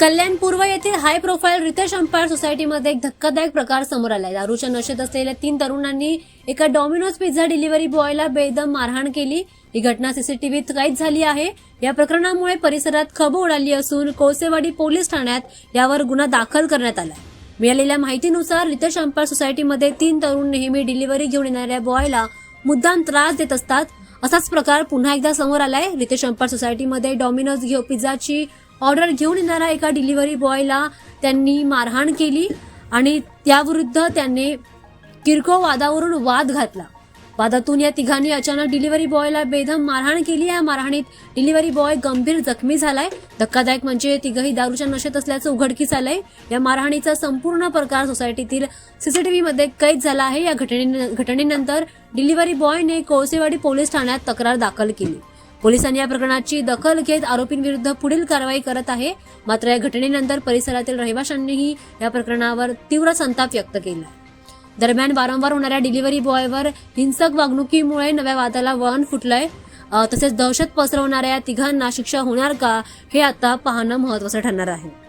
कल्याण पूर्व येथील high profile Riteish umpire सोसायटीमध्ये एक धक्कादायक प्रकार समोर आलाय. दारूच्या नशेत असलेल्या तीन तरुणांनी एका डॉमिनोज पिझ्झा डिलिव्हरी बॉयला बेदम मारहाण केली. ही घटना सीसीटीव्हीत कैद झाली आहे. या प्रकरणामुळे परिसरात खबू उडाली असून कोळसेवाडी पोलीस ठाण्यात यावर गुन्हा दाखल करण्यात आला मिळालेल्या माहितीनुसार रितेश अंपायर सोसायटीमध्ये तीन तरुण नेहमी डिलिव्हरी घेऊन येणाऱ्या बॉयला मुद्दाम त्रास देत असतात. असाच प्रकार पुन्हा एकदा समोर आलाय. रितेश अंपार सोसायटीमध्ये डॉमिनोज घेऊ पिझ्झाची ऑर्डर घेऊन येणाऱ्या एका डिलिव्हरी बॉयला. त्यांनी मारहाण केली आणि त्याविरुद्ध त्यांनी किरकोळ वादावरून वाद घातला. वादातून या तिघांनी अचानक डिलिव्हरी बॉयला बेदम मारहाण केली. या मारहाणीत डिलिव्हरी बॉय गंभीर जखमी झालाय. धक्कादायक म्हणजे तिघही दारूच्या नशेत असल्याचं उघडकीस आलंय. या मारहाणीचा संपूर्ण प्रकार सोसायटीतील सीसीटीव्ही मध्ये कैद झाला आहे. या घटने घटनेनंतर डिलिव्हरी बॉयने कोळसेवाडी पोलीस ठाण्यात तक्रार दाखल केली. पोलिसांनी या प्रकरणाची दखल घेत आरोपींविरुद्ध पुढील कारवाई करत आहे. मात्र या घटनेनंतर परिसरातील रहिवाशांनीही या प्रकरणावर तीव्र संताप व्यक्त केला. दरम्यान वारंवार होणाऱ्या डिलिव्हरी बॉयवर हिंसक वागणुकीमुळे नव्या वादाला वळण फुटलंय. तसेच दहशत पसरवणाऱ्या या तिघांना शिक्षा होणार का हे आता पाहणं महत्वाचं ठरणार आहे.